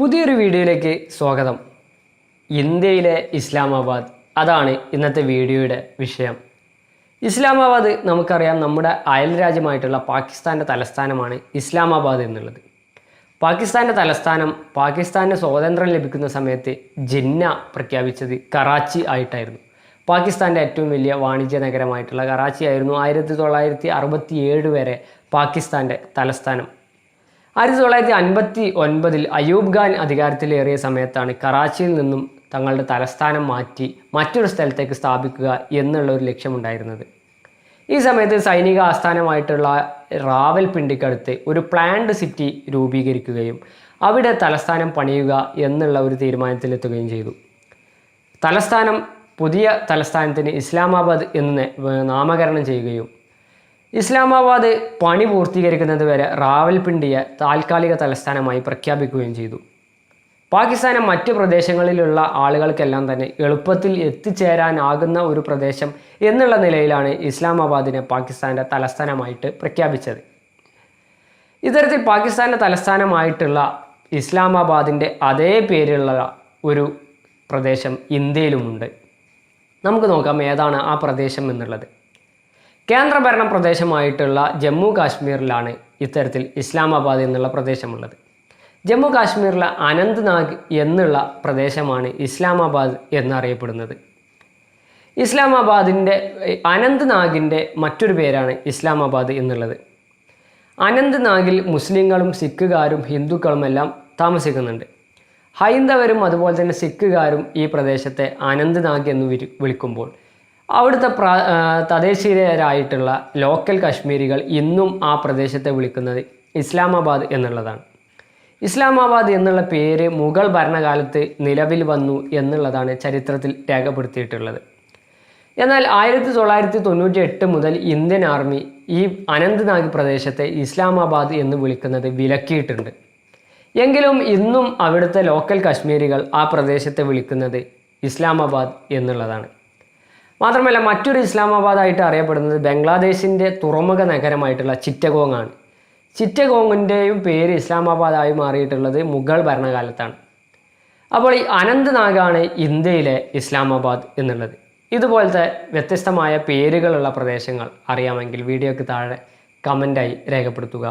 പുതിയൊരു വീഡിയോയിലേക്ക് സ്വാഗതം. ഇന്ത്യയിലെ ഇസ്ലാമാബാദ് അതാണ് ഇന്നത്തെ വീഡിയോയുടെ വിഷയം. ഇസ്ലാമാബാദ് നമുക്കറിയാം നമ്മുടെ അയൽ രാജ്യമായിട്ടുള്ള പാകിസ്ഥാന്റെ തലസ്ഥാനമാണ് ഇസ്ലാമാബാദ് എന്നുള്ളത്. പാകിസ്ഥാന്റെ തലസ്ഥാനം പാകിസ്ഥാന് സ്വാതന്ത്ര്യം ലഭിക്കുന്ന സമയത്ത് ജിന്ന പ്രഖ്യാപിച്ചത് കറാച്ചി ആയിട്ടായിരുന്നു. പാകിസ്ഥാന്റെ ഏറ്റവും വലിയ വാണിജ്യ നഗരമായിട്ടുള്ള കറാച്ചി ആയിരുന്നു ആയിരത്തി തൊള്ളായിരത്തി അറുപത്തി ഏഴ് വരെ പാകിസ്ഥാന്റെ തലസ്ഥാനം. ആയിരത്തി തൊള്ളായിരത്തി അൻപത്തി ഒൻപതിൽ അയൂബ് ഖാൻ അധികാരത്തിലേറിയ സമയത്താണ് കറാച്ചിയിൽ നിന്നും തങ്ങളുടെ തലസ്ഥാനം മാറ്റി മറ്റൊരു സ്ഥലത്തേക്ക് സ്ഥാപിക്കുക എന്നുള്ള ഒരു ലക്ഷ്യമുണ്ടായിരുന്നത്. ഈ സമയത്ത് സൈനിക ആസ്ഥാനമായിട്ടുള്ള റാവൽ റാവൽപിണ്ടിക്കടുത്ത് ഒരു പ്ലാൻഡ് സിറ്റി രൂപീകരിക്കുകയും അവിടെ തലസ്ഥാനം പണിയുക എന്നുള്ള ഒരു തീരുമാനത്തിലെത്തുകയും ചെയ്തു. തലസ്ഥാനം പുതിയ തലസ്ഥാനത്തിന് ഇസ്ലാമാബാദ് എന്ന് നാമകരണം ചെയ്യുകയും ഇസ്ലാമാബാദ് പണി പൂർത്തീകരിക്കുന്നത് വരെ റാവൽപിണ്ടിയെ താൽക്കാലിക തലസ്ഥാനമായി പ്രഖ്യാപിക്കുകയും ചെയ്തു. പാകിസ്ഥാനെ മറ്റു പ്രദേശങ്ങളിലുള്ള ആളുകൾക്കെല്ലാം തന്നെ എളുപ്പത്തിൽ എത്തിച്ചേരാനാകുന്ന ഒരു പ്രദേശം എന്നുള്ള നിലയിലാണ് ഇസ്ലാമാബാദിനെ പാകിസ്ഥാന്റെ തലസ്ഥാനമായിട്ട് പ്രഖ്യാപിച്ചത്. ഇത്തരത്തിൽ പാകിസ്ഥാന്റെ തലസ്ഥാനമായിട്ടുള്ള ഇസ്ലാമാബാദിന്റെ അതേ പേരുള്ള ഒരു പ്രദേശം ഇന്ത്യയിലുമുണ്ട്. നമുക്ക് നോക്കാം ഏതാണ് ആ പ്രദേശം എന്നുള്ളത്. കേന്ദ്രഭരണ പ്രദേശമായിട്ടുള്ള ജമ്മു കാശ്മീരിലാണ് ഇത്തരത്തിൽ ഇസ്ലാമാബാദ് എന്നുള്ള പ്രദേശമുള്ളത്. ജമ്മു കാശ്മീരിലെ അനന്ത്നാഗ് എന്നുള്ള പ്രദേശമാണ് ഇസ്ലാമാബാദ് എന്നറിയപ്പെടുന്നത്. ഇസ്ലാമാബാദിന്റെ അനന്ത്നാഗിന്റെ മറ്റൊരു പേരാണ് ഇസ്ലാമാബാദ് എന്നുള്ളത്. അനന്ത്നാഗിൽ മുസ്ലിങ്ങളും സിഖുകാരും ഹിന്ദുക്കളും എല്ലാം താമസിക്കുന്നുണ്ട്. ഹൈന്ദവരും അതുപോലെ തന്നെ സിഖുകാരും ഈ പ്രദേശത്തെ അനന്ത്നാഗ് എന്ന് വിളിക്കുമ്പോൾ അവിടുത്തെ പ്ര തദ്ദേശീയരായിട്ടുള്ള ലോക്കൽ കശ്മീരികൾ ഇന്നും ആ പ്രദേശത്തെ വിളിക്കുന്നത് ഇസ്ലാമാബാദ് എന്നുള്ളതാണ്. ഇസ്ലാമാബാദ് എന്നുള്ള പേര് മുഗൾ ഭരണകാലത്ത് നിലവിൽ വന്നു എന്നുള്ളതാണ് ചരിത്രത്തിൽ രേഖപ്പെടുത്തിയിട്ടുള്ളത്. എന്നാൽ ആയിരത്തി തൊള്ളായിരത്തി തൊണ്ണൂറ്റി എട്ട് മുതൽ ഇന്ത്യൻ ആർമി ഈ അനന്ത്നാഗ് പ്രദേശത്തെ ഇസ്ലാമാബാദ് എന്ന് വിളിക്കുന്നത് വിലക്കിയിട്ടുണ്ട്. എങ്കിലും ഇന്നും അവിടുത്തെ ലോക്കൽ കശ്മീരികൾ ആ പ്രദേശത്തെ വിളിക്കുന്നത് ഇസ്ലാമാബാദ് എന്നുള്ളതാണ്. മാത്രമല്ല മറ്റൊരു ഇസ്ലാമാബാദ് ആയിട്ട് അറിയപ്പെടുന്നത് ബംഗ്ലാദേശിന്റെ തുറമുഖ നഗരമായിട്ടുള്ള ചിറ്റഗോങ് ആണ് ചിറ്റഗോങ്ങിന്റെയും പേര് ഇസ്ലാമാബാദായി മാറിയിട്ടുള്ളത് മുഗൾ ഭരണകാലത്താണ്. അപ്പോൾ ഈ അനന്ത്നാഗാണ് ഇന്ത്യയിലെ ഇസ്ലാമാബാദ് എന്നുള്ളത്. ഇതുപോലത്തെ വ്യത്യസ്തമായ പേരുകളുള്ള പ്രദേശങ്ങൾ അറിയാമെങ്കിൽ വീഡിയോയ്ക്ക് താഴെ കമന്റായി രേഖപ്പെടുത്തുക.